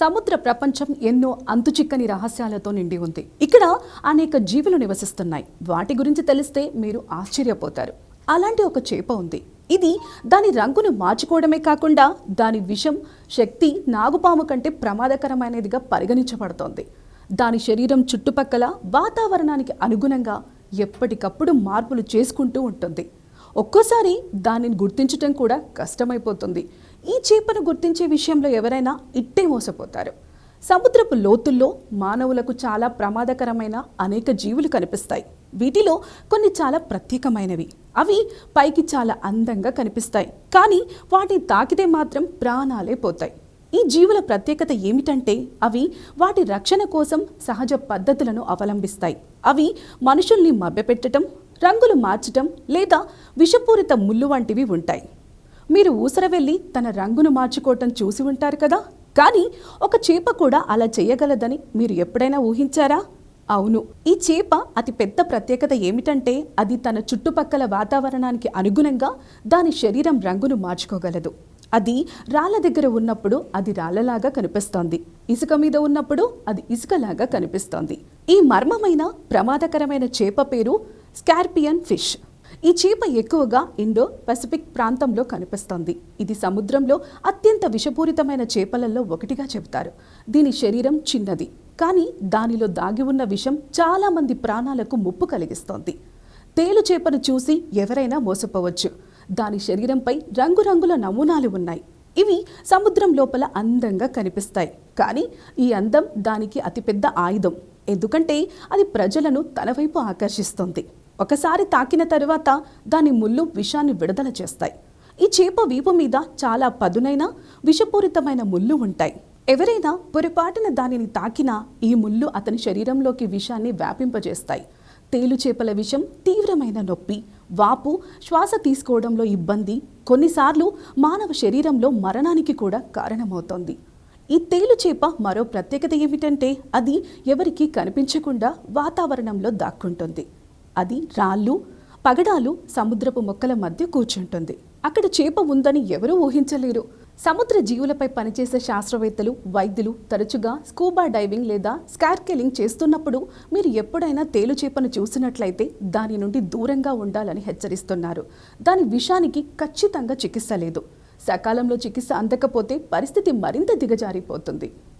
సముద్ర ప్రపంచం ఎన్నో అంతుచిక్కని రహస్యాలతో నిండి ఉంది. ఇక్కడ అనేక జీవులు నివసిస్తున్నాయి. వాటి గురించి తెలిస్తే మీరు ఆశ్చర్యపోతారు. అలాంటి ఒక చేప ఉంది. ఇది దాని రంగును మార్చుకోవడమే కాకుండా దాని విషం శక్తి నాగుపాము కంటే ప్రమాదకరమైనదిగా పరిగణించబడుతోంది. దాని శరీరం చుట్టుపక్కల వాతావరణానికి అనుగుణంగా ఎప్పటికప్పుడు మార్పులు చేసుకుంటూ ఉంటుంది. ఒక్కోసారి దానిని గుర్తించటం కూడా కష్టమైపోతుంది. ఈ చేపను గుర్తించే విషయంలో ఎవరైనా ఇట్టే మోసపోతారు. సముద్రపు లోతుల్లో మానవులకు చాలా ప్రమాదకరమైన అనేక జీవులు కనిపిస్తాయి. వీటిలో కొన్ని చాలా ప్రత్యేకమైనవి. అవి పైకి చాలా అందంగా కనిపిస్తాయి. కానీ వాటిని తాకితే మాత్రం ప్రాణాలే పోతాయి. ఈ జీవుల ప్రత్యేకత ఏమిటంటే అవి వాటి రక్షణ కోసం సహజ పద్ధతులను అవలంబిస్తాయి. అవి మనుషుల్ని మభ్యపెట్టడం రంగులు మార్చటం లేదా విషపూరిత ముళ్ళు వంటివి ఉంటాయి. మీరు ఊసర వెళ్ళి తన రంగును మార్చుకోవటం చూసి ఉంటారు కదా? కానీ ఒక చేప కూడా అలా చేయగలదని మీరు ఎప్పుడైనా ఊహించారా? అవును. ఈ చేప అతి పెద్ద ప్రత్యేకత ఏమిటంటే అది తన చుట్టుపక్కల వాతావరణానికి అనుగుణంగా దాని శరీరం రంగును మార్చుకోగలదు. అది రాళ్ళ దగ్గర ఉన్నప్పుడు అది రాళ్ళలాగా కనిపిస్తోంది. ఇసుక మీద ఉన్నప్పుడు అది ఇసుకలాగా కనిపిస్తోంది. ఈ మర్మమైన ప్రమాదకరమైన చేప పేరు స్కార్పియన్ ఫిష్. ఈ చేప ఎక్కువగా ఇండో పసిఫిక్ ప్రాంతంలో కనిపిస్తోంది. ఇది సముద్రంలో అత్యంత విషపూరితమైన చేపలలో ఒకటిగా చెబుతారు. దీని శరీరం చిన్నది కానీ దానిలో దాగి ఉన్న విషం చాలామంది ప్రాణాలకు ముప్పు కలిగిస్తోంది. తేలు చేపను చూసి ఎవరైనా మోసపోవచ్చు. దాని శరీరంపై రంగురంగుల నమూనాలు ఉన్నాయి. ఇవి సముద్రం లోపల అందంగా కనిపిస్తాయి. కానీ ఈ అందం దానికి అతిపెద్ద ఆయుధం. ఎందుకంటే అది ప్రజలను తన వైపు ఆకర్షిస్తుంది. ఒకసారి తాకిన తరువాత దాని ముళ్ళు విషాన్ని విడుదల చేస్తాయి. ఈ చేప వీపు మీద చాలా పదునైన విషపూరితమైన ముళ్ళు ఉంటాయి. ఎవరైనా పొరపాటున దానిని తాకినా ఈ ముళ్ళు అతని శరీరంలోకి విషాన్ని వ్యాపింపజేస్తాయి. తేలు చేపల విషం తీవ్రమైన నొప్పి వాపు శ్వాస తీసుకోవడంలో ఇబ్బంది కొన్నిసార్లు మానవ శరీరంలో మరణానికి కూడా కారణమవుతోంది. ఈ తేలు చేప మరో ప్రత్యేకత ఏమిటంటే అది ఎవరికీ కనిపించకుండా వాతావరణంలో దాక్కుంటుంది. అది రాళ్ళు పగడాలు సముద్రపు మొక్కల మధ్య కూర్చుంటుంది. అక్కడ చేప ఉందని ఎవరూ ఊహించలేరు. సముద్ర జీవులపై పనిచేసే శాస్త్రవేత్తలు వైద్యులు తరచుగా స్కూబా డైవింగ్ లేదా స్కార్కెలింగ్ చేస్తున్నప్పుడు మీరు ఎప్పుడైనా తేలు చేపను చూసినట్లయితే దాని నుండి దూరంగా ఉండాలని హెచ్చరిస్తున్నారు. దాని విషానికి ఖచ్చితంగా చికిత్స లేదు. సకాలంలో చికిత్స అందకపోతే పరిస్థితి మరింత దిగజారిపోతుంది.